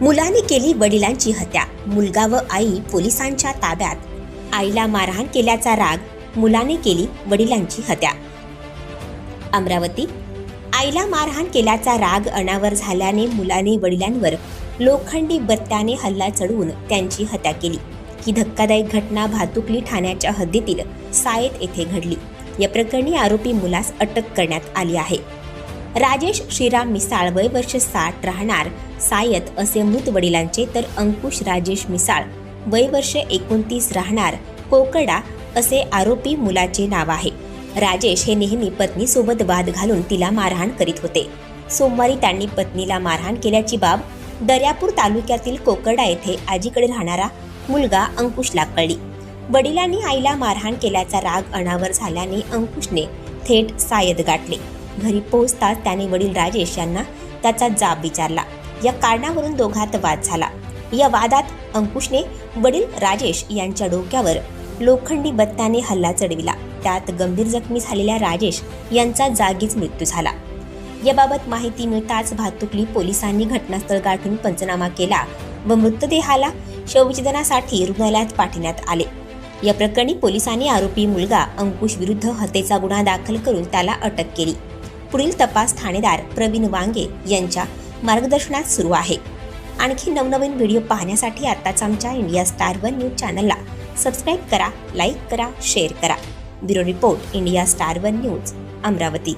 मुलाने केली वडिलांची हत्या. मुलगा व आई पोलिसांच्या ताब्यात. आईला मारहाण केल्याचा राग मुलाने केली वडिलांची हत्या. अमरावती. आईला मारहाण केल्याचा राग अनावर झाल्याने मुलाने वडिलांवर लोखंडी बत्त्याने हल्ला चढवून त्यांची हत्या केली. ही धक्कादायक घटना भातुकली ठाण्याच्या हद्दीतील सायत येथे घडली. या प्रकरणी आरोपी मुलास अटक करण्यात आली आहे. राजेश श्रीराम मिसाळ वय वर्ष साठ राहणार. सायत असे मृत वडिलांचे तर अंकुश राजेश मिसाळ वय वर्ष एकोणतीस राहणार. कोकडा असे आरोपी मुलाचे नाव आहे. राजेश हे नेहमी पत्नीसोबत वाद घालून तिला मारहाण करीत होते. सोमवारी त्यांनी पत्नीला मारहाण केल्याची बाब दर्यापूर तालुक्यातील कोकडा येथे आजीकडे राहणारा मुलगा अंकुशला कळली. वडिलांनी आईला मारहाण केल्याचा राग अनावर झाल्याने अंकुशने थेट सायद गाठले. घरी पोहोचताच त्याने वडील राजेश यांना त्याचा जाब विचारला. या कारणावरून दोघात वाद झाला. या वादात अंकुशने वडील राजेश यांच्या डोक्यावर लोखंडी बत्त्याने हल्ला चढविला. त्यात गंभीर जखमी झालेल्या राजेश यांचा जागीच मृत्यू झाला. याबाबत माहिती मिळताच भातुकली पोलिसांनी घटनास्थळ गाठून पंचनामा केला व मृतदेहाला शवविच्छेदनासाठी रुग्णालयात पाठवण्यात आले. या प्रकरणी पोलिसांनी आरोपी मुलगा अंकुश विरुद्ध हत्येचा गुन्हा दाखल करून त्याला अटक केली. पुढील तपास ठाणेदार प्रवीण वांगे यांच्या मार्गदर्शनात सुरू आहे. आणखी नवनवीन व्हिडिओ पाहण्यासाठी आताच आमच्या इंडिया स्टार वन न्यूज चॅनलला सबस्क्राईब करा लाईक करा शेअर करा. Bureau report India Star One News Amravati.